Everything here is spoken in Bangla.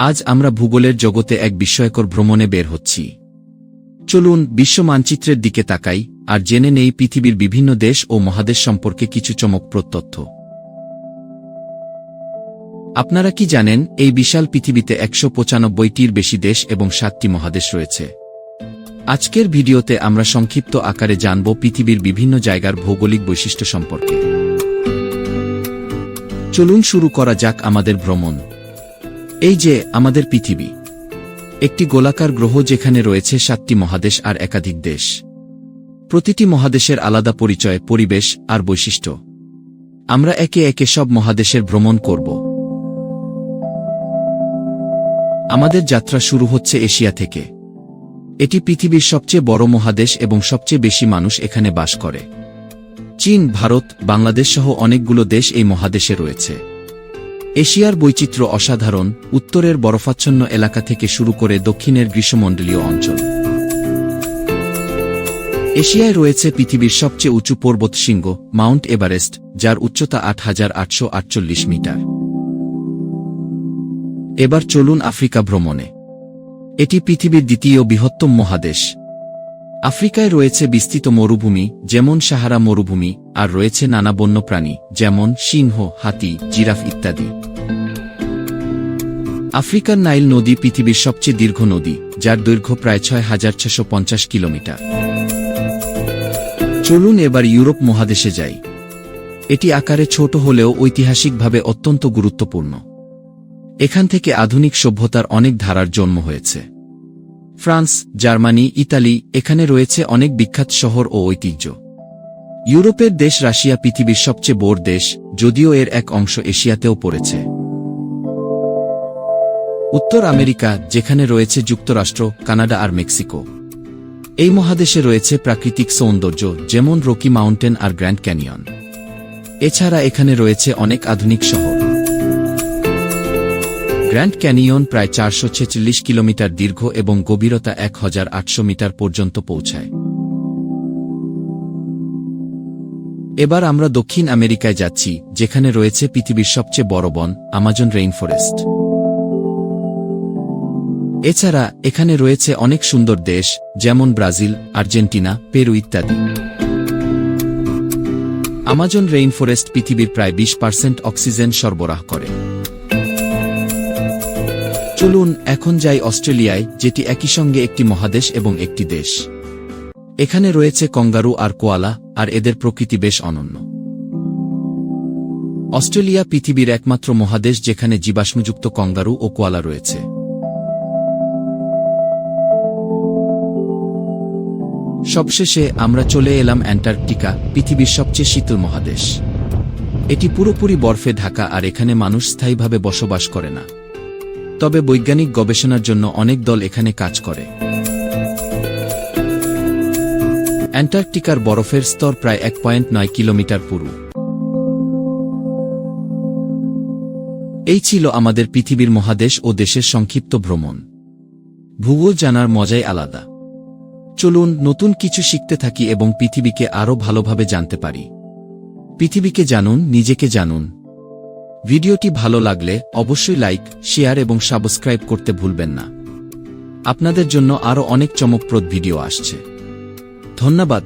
আজ আমরা ভূগোলের জগতে এক বিস্ময়কর ভ্রমণে বের হচ্ছি। চলুন বিশ্ব মানচিত্রের দিকে তাকাই, আর জেনে নেই পৃথিবীর বিভিন্ন দেশ ও মহাদেশ সম্পর্কে কিছু চমকপ্রদ তথ্য। আপনারা কি জানেন, এই বিশাল পৃথিবীতে একশো পঁচানব্বইটির বেশি দেশ এবং সাতটি মহাদেশ রয়েছে। আজকের ভিডিওতে আমরা সংক্ষিপ্ত আকারে জানব পৃথিবীর বিভিন্ন জায়গার ভৌগোলিক বৈশিষ্ট্য সম্পর্কে। চলুন শুরু করা যাক আমাদের ভ্রমণ। এই যে আমাদের পৃথিবী, একটি গোলাকার গ্রহ যেখানে রয়েছে সাতটি মহাদেশ আর একাধিক দেশ। প্রতিটি মহাদেশের আলাদা পরিচয়, পরিবেশ আর বৈশিষ্ট্য। আমরা একে একে সব মহাদেশের ভ্রমণ করব। আমাদের যাত্রা শুরু হচ্ছে এশিয়া থেকে। এটি পৃথিবীর সবচেয়ে বড় মহাদেশ এবং সবচেয়ে বেশি মানুষ এখানে বাস করে। চীন, ভারত, বাংলাদেশ সহ অনেকগুলো দেশ এই মহাদেশে রয়েছে। এশিয়ার বৈচিত্র্য অসাধারণ, উত্তরের বরফাচ্ছন্ন এলাকা থেকে শুরু করে দক্ষিণের গ্রীষ্মমণ্ডলীয় অঞ্চল। এশিয়ায় রয়েছে পৃথিবীর সবচেয়ে উঁচু পর্বত শৃঙ্গ, মাউন্ট এভারেস্ট, যার উচ্চতা আট হাজার আটশো আটচল্লিশ মিটার। এবার চলুন আফ্রিকা ভ্রমণে। এটি পৃথিবীর দ্বিতীয় বৃহত্তম মহাদেশ। আফ্রিকায় রয়েছে বিস্তৃত মরুভূমি, যেমন সাহারা মরুভূমি, আর রয়েছে নানা বন্যপ্রাণী, যেমন সিংহ, হাতি, জিরাফ ইত্যাদি। আফ্রিকার নাইল নদী পৃথিবীর সবচেয়ে দীর্ঘ নদী, যার দৈর্ঘ্য প্রায় ছয় হাজার ছশো পঞ্চাশ কিলোমিটার। চলুন এবার ইউরোপ মহাদেশে যাই। এটি আকারে ছোট হলেও ঐতিহাসিকভাবে অত্যন্ত গুরুত্বপূর্ণ। এখান থেকে আধুনিক সভ্যতার অনেক ধারার জন্ম হয়েছে। ফ্রান্স, জার্মানি, ইতালি, এখানে রয়েছে অনেক বিখ্যাত শহর ও ঐতিহ্য। ইউরোপের দেশ রাশিয়া পৃথিবীর সবচেয়ে বড় দেশ, যদিও এর এক অংশ এশিয়াতেও পড়েছে। উত্তর আমেরিকা, যেখানে রয়েছে যুক্তরাষ্ট্র, কানাডা আর মেক্সিকো। এই মহাদেশে রয়েছে প্রাকৃতিক সৌন্দর্য, যেমন রকি মাউন্টেন আর গ্র্যান্ড ক্যানিয়ন। এছাড়া এখানে রয়েছে অনেক আধুনিক শহর। গ্র্যান্ড ক্যানিয়ন প্রায় চারশো ছেচল্লিশ কিলোমিটার দীর্ঘ এবং গভীরতা এক হাজার আটশো মিটার পর্যন্ত পৌঁছায়। এবার আমরা দক্ষিণ আমেরিকায় যাচ্ছি, যেখানে রয়েছে পৃথিবীর সবচেয়ে বড় বন, আমাজন রেইনফরেস্ট। এছাড়া, এখানে রয়েছে অনেক সুন্দর দেশ, যেমন ব্রাজিল, আর্জেন্টিনা, পেরু ইত্যাদি। আমাজন রেইনফরেস্ট পৃথিবীর প্রায় বিশ পার্সেন্ট অক্সিজেন সরবরাহ করে। চলুন এখন যাই অস্ট্রেলিয়ায়, যেটি একই সঙ্গে একটি মহাদেশ এবং একটি দেশ। এখানে রয়েছে কঙ্গারু আর কোয়ালা, আর এদের প্রকৃতি বেশ অনন্য। অস্ট্রেলিয়া পৃথিবীর একমাত্র মহাদেশ যেখানে জীবাশ্মযুক্ত কঙ্গারু ও কোয়ালা রয়েছে। সবশেষে আমরা চলে এলাম অ্যান্টার্কটিকা, পৃথিবীর সবচেয়ে শীতল মহাদেশ। এটি পুরোপুরি বরফে ঢাকা, আর এখানে মানুষ স্থায়ীভাবে বসবাস করে না। তবে বৈজ্ঞানিক গবেষণার জন্য অনেক দল এখানে কাজ করে। অ্যান্টার্কটিকার বরফের স্তর প্রায় এক পয়েন্ট নয় কিলোমিটার পুরু। এই ছিল আমাদের পৃথিবীর মহাদেশ ও দেশের সংক্ষিপ্ত ভ্রমণ। ভূগোল জানার মজাই আলাদা। চলুন নতুন কিছু শিখতে থাকি এবং পৃথিবীকে আরও ভালোভাবে জানতে পারি। পৃথিবীকে জানুন, নিজেকে জানুন ভিডিওটি ভালো লাগলে অবশ্যই লাইক, শেয়ার এবং সাবস্ক্রাইব করতে ভুলবেন না। আপনাদের জন্য আরও অনেক চমকপ্রদ ভিডিও আসছে। ধন্যবাদ।